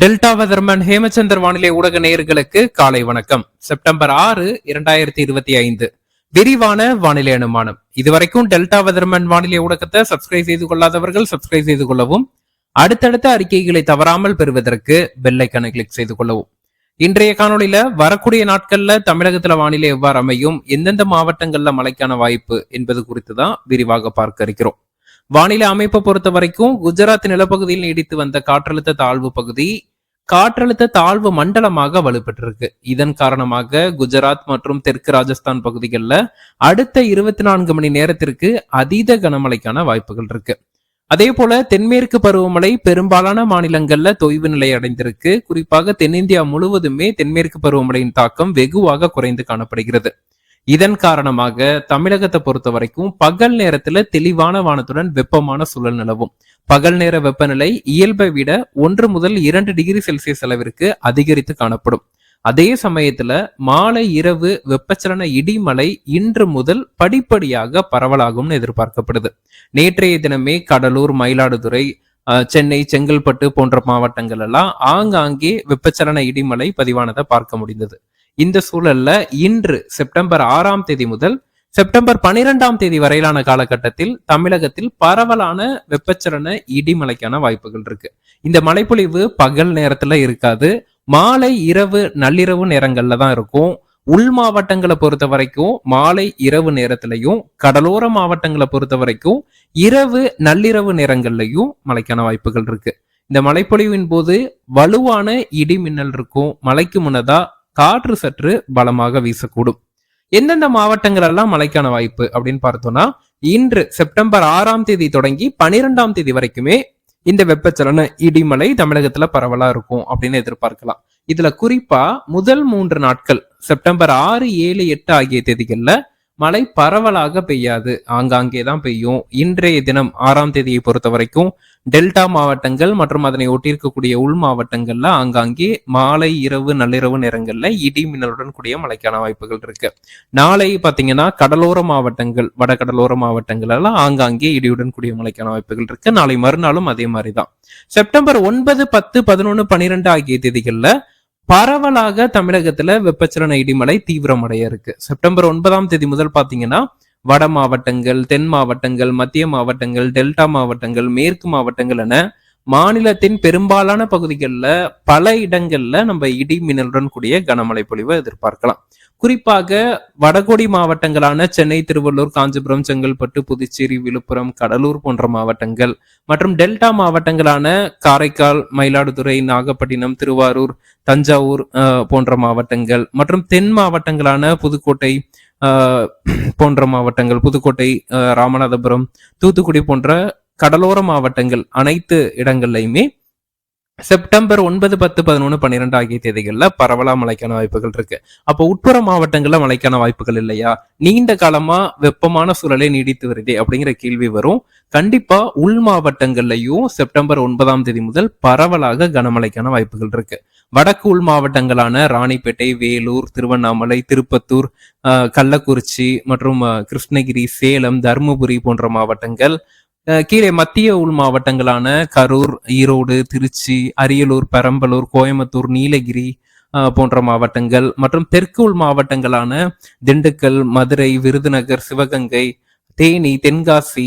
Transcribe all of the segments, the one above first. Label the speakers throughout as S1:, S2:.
S1: Delta weatherman Hemachandar வானிலை ஊடக நேயர்களுக்கு காலை வணக்கம். செப்டம்பர் ஆறு இரண்டாயிரத்தி இருபத்தி ஐந்து. விரிவான வானிலை அனுமானம். இதுவரைக்கும் டெல்டா வெதர்மன் வானிலை ஊடகத்தை சப்ஸ்கிரைப் செய்து கொள்ளாதவர்கள் சப்ஸ்கிரைப் செய்து கொள்ளவும் அடுத்தடுத்த அறிக்கைகளை தவறாமல் பெறுவதற்கு பெல்லைக்கனை கிளிக் செய்து கொள்ளவும். இன்றைய காணொளியில வரக்கூடிய நாட்கள்ல தமிழகத்துல வானிலை எவ்வாறு அமையும் எந்தெந்த மாவட்டங்கள்ல மழைக்கான வாய்ப்பு என்பது குறித்து தான் விரிவாக பார்க்க இருக்கிறோம். வானிலை அமைப்பை பொறுத்த வரைக்கும் குஜராத் நிலப்பகுதியில் நீடித்து வந்த காற்றழுத்த தாழ்வு பகுதி காற்றழுத்த தாழ்வு மண்டலமாக வலுப்பெற்றிருக்கு. இதன் காரணமாக குஜராத் மற்றும் தெற்கு ராஜஸ்தான் பகுதிகளில் அடுத்த இருபத்தி நான்கு மணி நேரத்திற்கு அதீத கனமழைக்கான வாய்ப்புகள் இருக்கு. அதே போல தென்மேற்கு பருவமழை பெரும்பாலான மாநிலங்கள்ல தொய்வு நிலை அடைந்திருக்கு. குறிப்பாக தென்னிந்தியா முழுவதுமே தென்மேற்கு பருவமழையின் தாக்கம் வெகுவாக குறைந்து காணப்படுகிறது. இதன் காரணமாக தமிழகத்தை பொறுத்த வரைக்கும் பகல் நேரத்துல தெளிவான வானத்துடன் வெப்பமான சூழல் நிலவும். பகல் நேர வெப்பநிலை இயல்பை விட ஒன்று முதல் இரண்டு டிகிரி செல்சியஸ் அளவிற்கு அதிகரித்து காணப்படும். அதே சமயத்துல மாலை இரவு வெப்பச்சலன இடிமலை இன்று முதல் படிப்படியாக பரவலாகும்னு எதிர்பார்க்கப்படுது. நேற்றைய தினமே கடலூர் மயிலாடுதுறை சென்னை செங்கல்பட்டு போன்ற மாவட்டங்கள் எல்லாம் ஆங்காங்கே வெப்பச்சலன இடிமலை பதிவானதை பார்க்க முடிந்தது. இந்த சூழல்ல இன்று செப்டம்பர் ஆறாம் தேதி முதல் செப்டம்பர் பனிரெண்டாம் தேதி வரையிலான காலகட்டத்தில் தமிழகத்தில் பரவலான வெப்பச்சலன இடிமலைக்கான வாய்ப்புகள் இருக்கு. இந்த மழைப்பொழிவு பகல் நேரத்துல இருக்காது. மாலை இரவு நள்ளிரவு நேரங்கள்ல தான் இருக்கும். உள் மாவட்டங்களை பொறுத்த வரைக்கும் மாலை இரவு நேரத்திலையும் கடலோர மாவட்டங்களை பொறுத்த வரைக்கும் இரவு நள்ளிரவு நேரங்கள்லையும் மழைக்கான வாய்ப்புகள் இருக்கு. இந்த மழைப்பொழிவின் போது வலுவான இடி மின்னல் இருக்கும். மழைக்கு முன்னதா காற்று சற்று பலமாக வீசக்கூடும். எந்தெந்த மாவட்டங்கள் எல்லாம் மழைக்கான வாய்ப்பு அப்படின்னு பார்த்தோம்னா இன்று செப்டம்பர் ஆறாம் தேதி தொடங்கி பனிரெண்டாம் தேதி வரைக்குமே இந்த வெப்பச்சலன இடிமலை தமிழகத்துல பரவலா இருக்கும் அப்படின்னு எதிர்பார்க்கலாம். இதுல குறிப்பா முதல் மூன்று நாட்கள் செப்டம்பர் ஆறு ஏழு எட்டு ஆகிய தேதிகள்ல மழை பரவலாக பெய்யாது. ஆங்காங்கே தான் பெய்யும். இன்றைய தினம் ஆறாம் தேதியை பொறுத்த வரைக்கும் டெல்டா மாவட்டங்கள் மற்றும் அதனை ஒட்டியிருக்கக்கூடிய உள் மாவட்டங்கள்ல ஆங்காங்கே மாலை இரவு நள்ளிரவு நேரங்கள்ல இடி மின்னலுடன் கூடிய மழைக்கான வாய்ப்புகள் இருக்கு. நாளை பாத்தீங்கன்னா கடலோர மாவட்டங்கள் வடகடலோர மாவட்டங்கள் எல்லாம் ஆங்காங்கே இடியுடன் கூடிய மழைக்கான வாய்ப்புகள் இருக்கு. நாளை மறுநாளும் அதே மாதிரி தான் செப்டம்பர் ஒன்பது பத்து பதினொன்னு பன்னிரெண்டு ஆகிய தேதிகள்ல பரவலாக தமிழகத்துல வெப்பச்சலன இடிமலை தீவிரமடைய இருக்கு. செப்டம்பர் ஒன்பதாம் தேதி முதல் பாத்தீங்கன்னா வட மாவட்டங்கள் தென் மாவட்டங்கள் மத்திய மாவட்டங்கள் டெல்டா மாவட்டங்கள் மேற்கு மாவட்டங்கள் என மாநிலத்தின் பெரும்பாலான பகுதிகளில் பல இடங்கள்ல நம்ம இடி மின்னலுடன் கூடிய கனமழை பொழிவை எதிர்பார்க்கலாம். குறிப்பாக வடகோடி மாவட்டங்களான சென்னை திருவள்ளூர் காஞ்சிபுரம் செங்கல்பட்டு புதுச்சேரி விழுப்புரம் கடலூர் போன்ற மாவட்டங்கள் மற்றும் டெல்டா மாவட்டங்களான காரைக்கால் மயிலாடுதுறை நாகப்பட்டினம் திருவாரூர் தஞ்சாவூர் போன்ற மாவட்டங்கள் மற்றும் தென் மாவட்டங்களான புதுக்கோட்டை போன்ற மாவட்டங்கள் புதுக்கோட்டை ராமநாதபுரம் தூத்துக்குடி போன்ற கடலோர மாவட்டங்கள் அனைத்து இடங்கள்லையுமே செப்டம்பர் ஒன்பது பத்து பதினொன்று பன்னிரெண்டு ஆகிய தேதிகளில் பரவலா மழைக்கான வாய்ப்புகள் இருக்கு. அப்போ உட்புற மாவட்டங்களில் மழைக்கான வாய்ப்புகள் இல்லையா? நீண்ட காலமா வெப்பமான சூழலே நீடித்து வருதே அப்படிங்கிற கேள்வி வரும். கண்டிப்பா உள் மாவட்டங்கள்லயும் செப்டம்பர் ஒன்பதாம் தேதி முதல் பரவலாக கனமழைக்கான வாய்ப்புகள் இருக்கு. வடக்கு உள் மாவட்டங்களான ராணிப்பேட்டை வேலூர் திருவண்ணாமலை திருப்பத்தூர் கள்ளக்குறிச்சி மற்றும் கிருஷ்ணகிரி சேலம் தருமபுரி போன்ற மாவட்டங்கள் கீழே மத்திய உள் மாவட்டங்களான கரூர் ஈரோடு திருச்சி அரியலூர் பெரம்பலூர் கோயம்புத்தூர் நீலகிரி போன்ற மாவட்டங்கள் மற்றும் தெற்கு உள் மாவட்டங்களான திண்டுக்கல் மதுரை விருதுநகர் சிவகங்கை தேனி தென்காசி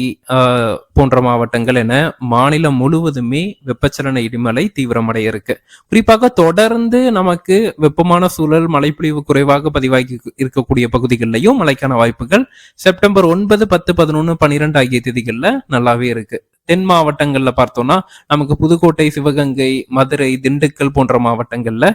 S1: போன்ற மாவட்டங்கள் என மாநிலம் முழுவதுமே வெப்பச்சலன இடிமலை தீவிரமடைய இருக்கு குறிப்பாக தொடர்ந்து நமக்கு வெப்பமான சூழல் மழைப்பொழிவு குறைவாக பதிவாகி இருக்கக்கூடிய பகுதிகளிலையும் மழைக்கான வாய்ப்புகள் செப்டம்பர் ஒன்பது பத்து பதினொன்று பன்னிரெண்டு ஆகிய தேதிகளில் நல்லாவே இருக்கு. தென் மாவட்டங்கள்ல பார்த்தோம்னா நமக்கு புதுக்கோட்டை சிவகங்கை மதுரை திண்டுக்கல் போன்ற மாவட்டங்கள்ல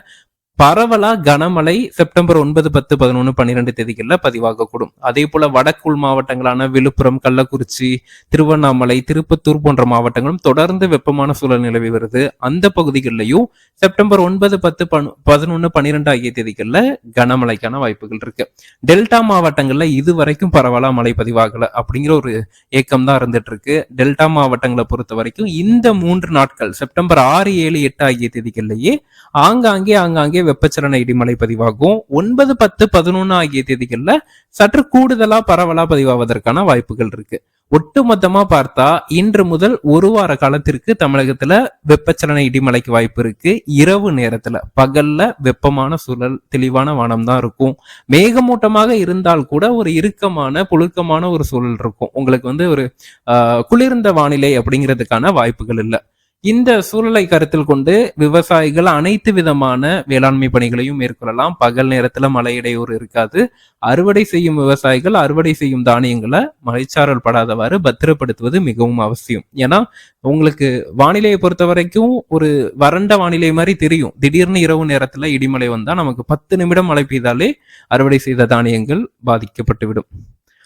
S1: பரவலா கனமழை செப்டம்பர் ஒன்பது பத்து பதினொன்று பன்னிரெண்டு தேதிகளில் பதிவாகக்கூடும். அதே போல வடக்குள் மாவட்டங்களான விழுப்புரம் கள்ளக்குறிச்சி திருவண்ணாமலை திருப்பத்தூர் போன்ற மாவட்டங்களும் தொடர்ந்து வெப்பமான சூழல் நிலவி வருது. அந்த பகுதிகளிலையும் செப்டம்பர் ஒன்பது பத்து பதினொன்று பன்னிரெண்டு ஆகிய தேதிகளில் கனமழைக்கான வாய்ப்புகள் இருக்கு. டெல்டா மாவட்டங்கள்ல இது வரைக்கும் பரவலா மழை பதிவாகல அப்படிங்கிற ஒரு ஏக்கம் தான் இருந்துட்டு இருக்கு டெல்டா மாவட்டங்களை பொறுத்த வரைக்கும் இந்த மூன்று நாட்கள் செப்டம்பர் ஆறு ஏழு எட்டு ஆகிய தேதிகள்லயே ஆங்காங்கே ஆங்காங்கே அங்கங்கே வெப்பச்சலன இடிமலை பதிவாகும். ஒன்பது பத்து பதினொன்னு ஆகிய தேதிகள்ல சற்று கூடுதலா பரவலா பதிவாவதற்கான வாய்ப்புகள் இருக்கு. ஒட்டுமொத்தமா பார்த்தா இன்று முதல் ஒரு வார காலத்திற்கு தமிழகத்துல வெப்பச்சலன இடிமலைக்கு வாய்ப்பு இருக்கு. இரவு நேரத்துல பகல்ல வெப்பமான சூழல் தெளிவான வானம் தான் இருக்கும். மேகமூட்டமாக இருந்தால் கூட ஒரு இறுக்கமான புழுக்கமான ஒரு சூழல் இருக்கும். உங்களுக்கு வந்து ஒரு ஆஹ், குளிர்ந்த வானிலை அப்படிங்கிறதுக்கான வாய்ப்புகள் இல்லை. இந்த சூழலை கருத்தில் கொண்டு விவசாயிகள் அனைத்து விதமான வேளாண்மை பணிகளையும் மேற்கொள்ளலாம். பகல் நேரத்துல மழை இடையூறு இருக்காது. அறுவடை செய்யும் விவசாயிகள் அறுவடை செய்யும் தானியங்களை மழைச்சாரல் படாதவாறு பத்திரப்படுத்துவது மிகவும் அவசியம். ஏன்னா உங்களுக்கு வானிலையை பொறுத்த வரைக்கும் ஒரு வறண்ட வானிலை மாதிரி தெரியும். திடீர்னு இரவு நேரத்துல இடிமலை வந்தா நமக்கு பத்து நிமிடம் மழை பெய்தாலே அறுவடை செய்த தானியங்கள் பாதிக்கப்பட்டுவிடும்.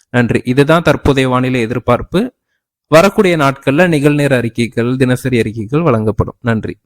S1: நன்றி. இதுதான் தற்போதைய வானிலை எதிர்பார்ப்பு. வரக்கூடிய நாட்களில் நிகழ்நேர அறிக்கைகள் தினசரி அறிக்கைகள் வழங்கப்படும். நன்றி.